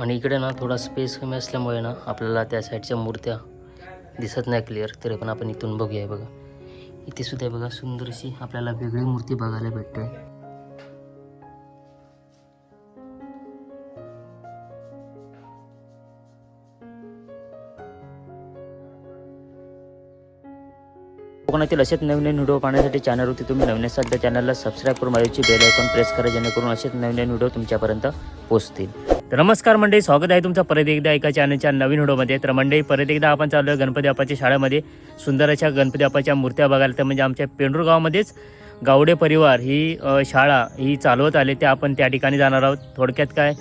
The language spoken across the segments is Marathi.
आणि इकडे ना थोडा स्पेस कमी असल्यामुळे ना आपल्याला त्या साईडच्या मूर्त्या दिसत नाही क्लिअर तरी पण आपण इथून बघूया बघा. इथे सुद्धा बघा सुंदरशी आपल्याला वेगळी मूर्ती बघायला भेटते. कोकणातील असेच नवीन व्हिडिओ पाहण्यासाठी चॅनलवरती तुम्ही नवीन असाल चॅनलला सबस्क्राईब करून माझ्याची बेल आयकॉन प्रेस करा जेणेकरून असेच नवीन व्हिडिओ तुमच्यापर्यंत पोहोचतील. तर नमस्कार मंडळी स्वागत आहे तुमचं परत एकदा एका चॅनलच्या नवीन व्हिडिओमध्ये. तर मंडळी परत एकदा आपण चालू आहे गणपती बाप्पाच्या शाळेमध्ये. सुंदर अशा गणपती बाप्पाच्या मूर्त्या बघायला. तर म्हणजे आमच्या पेंडूर गावामध्येच गावडे परिवार ही शाळा ही चालवत आले. ते आपण त्या ठिकाणी जाणार आहोत. थोडक्यात काय?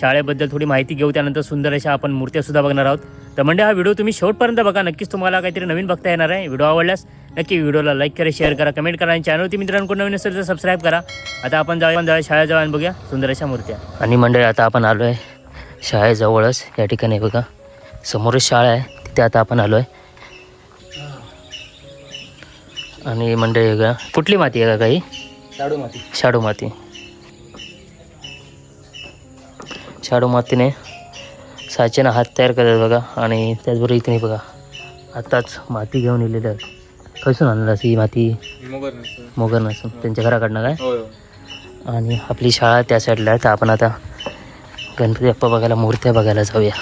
शाळेबद्दल थोडी माहिती घेऊ. त्यानंतर सुंदर अशा आपण मूर्त्यासुद्धा बघणार आहोत. तर म्हणजे हा व्हिडिओ तुम्ही शेवटपर्यंत बघा. नक्कीच तुम्हाला काहीतरी नवीन बघता येणार आहे. व्हिडिओ आवडल्यास नक्की व्हिडिओला लाईक करा शेअर करा कमेंट करा आणि चॅनलवरती मित्रांकडून नवीन असेल तर सबस्क्राईब करा. आता आपण जाऊया आपण जाऊया जाऊया आणि बघूया सुंदर अशा मूर्त्या. आणि मंडळी आता आपण आलो आहे शाळेजवळच. या ठिकाणी बघा. समोरच शाळा आहे. तिथे आता आपण आलो आहे आणि मंडळी बघा. कुठली माती आहे का काही? शाडू माती. शाडू माती. शाडू मातीने साचेनं हात तयार करतात बघा. आणि त्याचबरोबर इथे बघा. आताच माती घेऊन येलेली आहे खसून आणलं ही माती? मोगर नसून त्यांच्या घराकडनं काय? आणि आपली शाळा त्या साईडला आहे. तर आपण आता गणपती बाप्पा बघायला मूर्त्या बघायला जाऊया.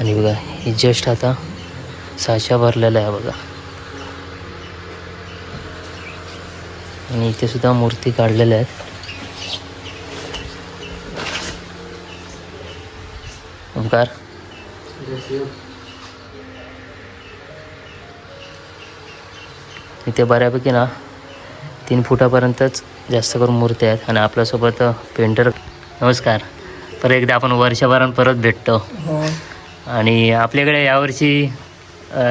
आणि बघा ही जस्ट आता साचा भरलेला आहे बघा. आणि इथे सुद्धा मूर्ती काढलेल्या आहेत. ओंकार? इथे बऱ्यापैकी ना तीन फुटापर्यंतच जास्त करून मूर्त्या आहेत आणि आपल्यासोबत पेंटर नमस्कार. परत एकदा आपण वर्षभरात परत भेटतो. हो. आणि आपल्याकडे यावर्षी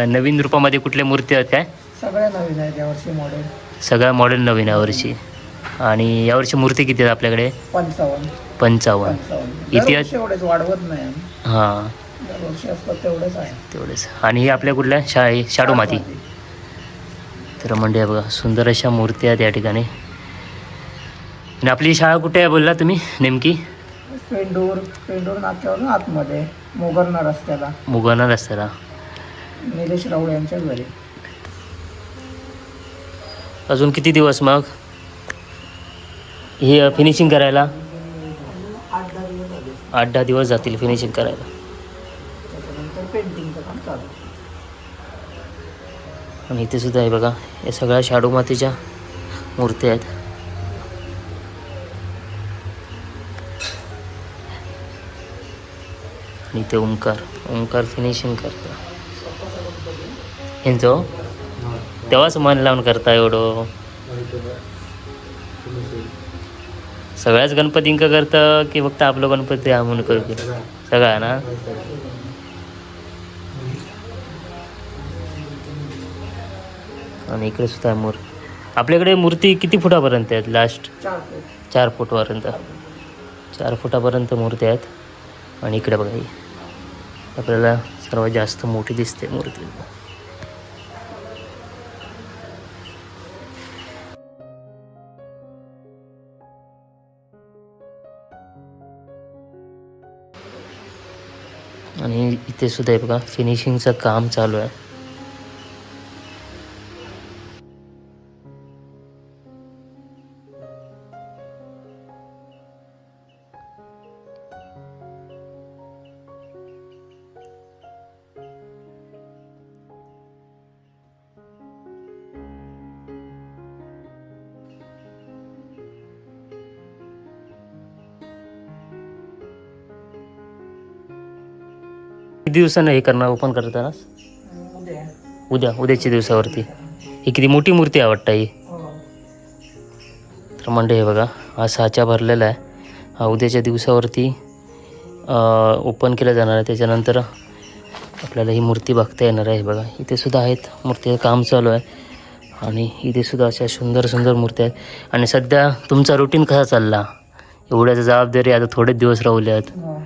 नवीन रूपामध्ये कुठल्या मूर्ती आहेत काय? सगळ्या नवीन आहेत यावर्षी मॉडेल सगळ्या मॉडेल नवीन यावर्षी. आणि यावर्षी मूर्ती किती आहेत आपल्याकडे? पंचावन्न. इतिहास- एवढेच वाढवत नाही. हां. तेवढेच आहे. तेवढेच. आणि ही आपल्या कुठल्या? शाळे शाडू माती तर म्हणजे बघा सुंदर अशा मूर्ती आहेत या ठिकाणी. आणि आपली शाळा कुठे आहे बोलला तुम्ही नेमकी? पेंडूर पेंडूर नाक्यावरून आतमध्ये मोगरणा रस्त्याला. मुगाना रस्त्याला. निलेश राऊळ यांच्या घरी. अजून किती दिवस मग? हे फिनिशिंग करायला? आठ दहा दिवस जातील फिनिशिंग करायला. आणि इथे सुद्धा आहे बघा या सगळ्या शाडू मातीच्या मूर्त्या आहेत. आणि इथे ओंकार ओंकार फिनिशिंग करतो. यांचं हो? तेव्हाच मन लावून करता एवढं. सगळ्याच गणपतींक करतं की फक्त आपलं गणपती हा म्हणून करू सगळा ना? आणि इकडे सुद्धा आहे मूर. आपल्याकडे मूर्ती किती फुटापर्यंत आहेत लास्ट चार फूट. चार फुटपर्यंत. चार फुटापर्यंत मूर्ती आहेत. आणि इकडे बघा आपल्याला सर्वात जास्त मोठी दिसते मूर्ती. आणि इथे सुद्धा आहे बघा फिनिशिंगचं काम चालू आहे. दिवसानं हे करणार ओपन करताना उद्या. उद्या उद्याच्या दिवसावरती. ही किती मोठी मूर्ती आहे वाटतं ही? हो. तर म्हणजे हे बघा हा साचा भरलेला आहे. हा उद्याच्या दिवसावरती ओपन केला जाणार आहे. त्याच्यानंतर आपल्याला ही मूर्ती बघता येणार आहे. बघा इथे सुद्धा आहेत मूर्तीचं काम चालू आहे. आणि इथे सुद्धा अशा सुंदर सुंदर मूर्ती आहेत. आणि सध्या तुमचा रुटीन कसा चालला? एवढ्याच जबाबदारी आता थोडेच दिवस राहिल्यात हो.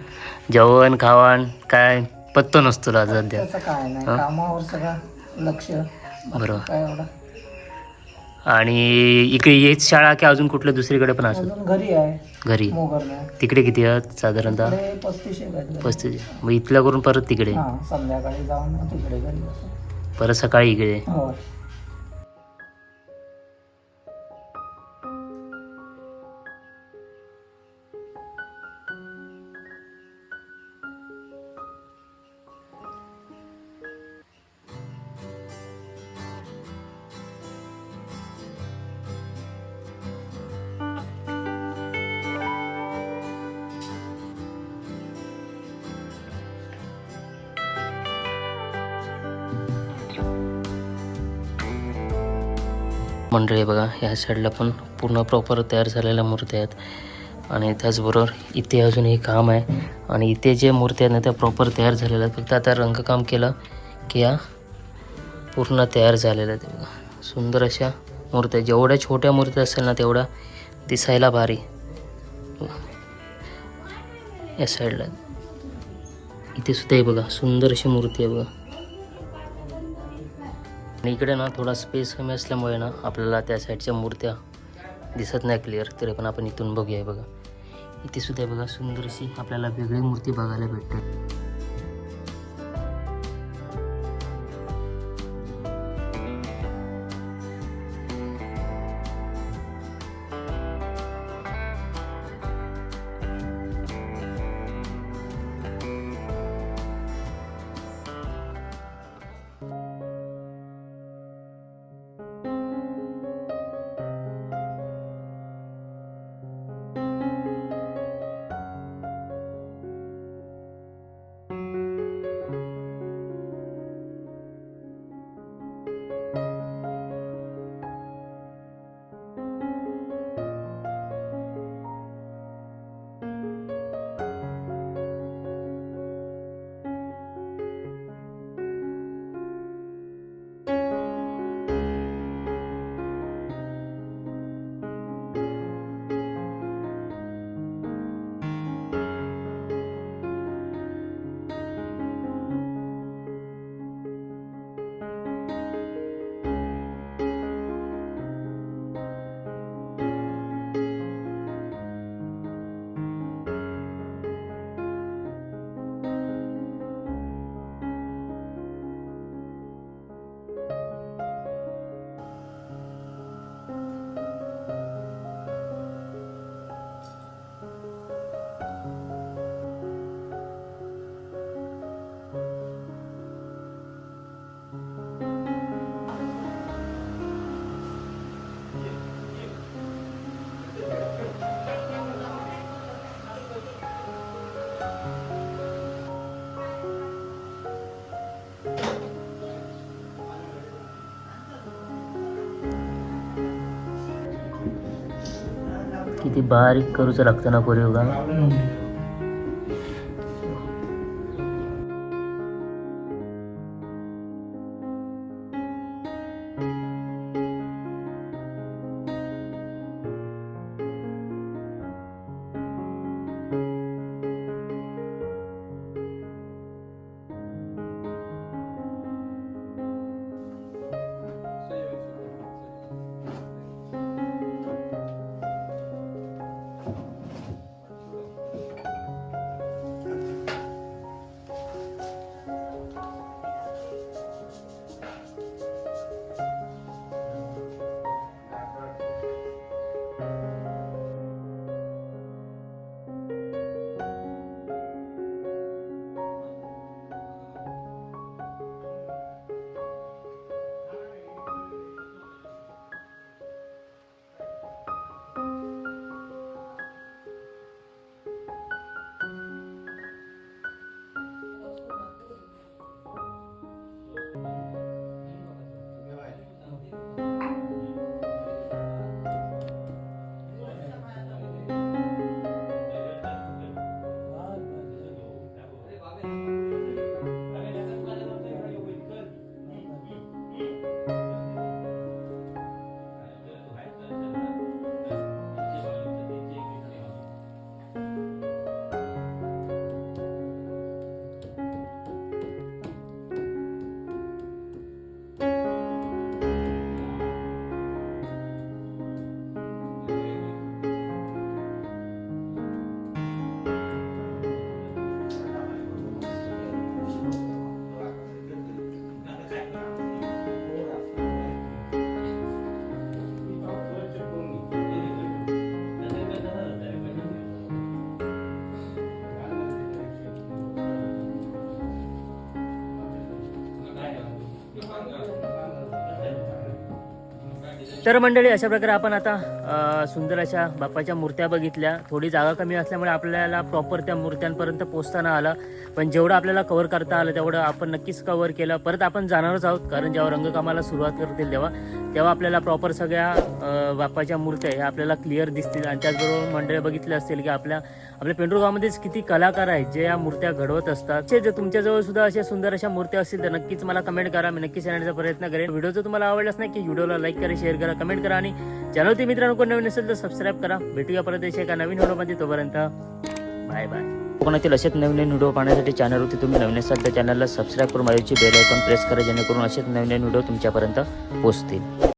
जेवण खावण काय? पत्तो नसतो सध्या त्याचं काय नाही हा? कामावर सगळं लक्ष. बाकी बरोबर. काय एवढं? आणि इकडे हेच शाळा की अजून कुठलं दुसरीकडे पण असत अजून घरी आहे. घरी. मोगरला तिकडे किती आहेत साधारणतः? पस्तीस एक आहेत घरी. पस्तीस मग इथल्या करून परत तिकडे? हा संध्याकाळी जाऊन मग तिकडे घरी असं परत सकाळी इकडे? हो मंडळी बघा ह्या साईडला पण पूर्ण प्रॉपर तयार झालेल्या मूर्त्या आहेत. आणि त्याचबरोबर इथे अजून हे काम आहे. आणि इथे जे मूर्त्या आहेत ना त्या प्रॉपर तयार झालेल्या आहेत. फक्त आता रंगकाम केलं की या पूर्ण तयार झालेल्या आहेत. बघा सुंदर अशा मूर्त्या जेवढ्या छोट्या मूर्त्या असेल ना तेवढ्या दिसायला भारी. या साईडला इथे सुद्धा हे बघा सुंदर अशी मूर्ती आहे बघा. आणि इकडे ना थोडा स्पेस कमी असल्यामुळे ना आपल्याला त्या साईडच्या मूर्त्या दिसत नाही क्लिअर तरी पण आपण इथून बघूया बघा. इथे सुद्धा बघा सुंदरशी आपल्याला वेगळी मूर्ती बघायला भेटते. किती बारीक करूच लागतं ना कोरीव तर मंडळी अशा प्रकारे आपण आता सुंदर अशा बाप्पाच्या मूर्त्या बघितल्या. थोडी जागा कमी असल्यामुळे आपल्याला प्रॉपर त्या मूर्त्यांपर्यंत पोचताना आलं. पण जेवढं आपल्याला कव्हर करता आलं तेवढं आपण नक्कीच कव्हर केलं. परत आपण जाणारच आहोत कारण जेव्हा रंगकामाला सुरुवात करतील तेव्हा तेव्हा आपल्याला प्रॉपर सगळ्या बाप्पाच्या मूर्त्या ह्या आपल्याला क्लिअर दिसतील. आणि त्याचबरोबर मंडळी बघितले असतील की आपल्या आपल्या पेंडूर गावामध्येच किती कलाकार आहेत जे या मूर्त्या घडवत असतात. ते जर तुमच्याजवळ सुद्धा अशा सुंदर अशा मूर्त्या असतील तर नक्कीच मला कमेंट करा. मी नक्कीच येण्याचा प्रयत्न करेन. व्हिडिओ जर तुम्हाला आवडलाच नाही की व्हिडिओला लाईक करा शेअर करा कमेंट करा आणि चॅनलवरती मित्रांनो कोण नवीन असेल तर सबस्क्राईब करा. भेटूया परत एका नवीन व्हिडिओमध्ये तोपर्यंत बाय बाय कोकणातील असेच नवीन नवीन व्हिडिओ पाहण्यासाठी चॅनलवरती तुम्ही नवीन असाल तर चॅनलला सबस्क्राईब करून माझ्याची बेल आयकॉन प्रेस करा जेणेकरून असेच नवीन नवीन व्हिडिओ तुमच्यापर्यंत पोहोचतील.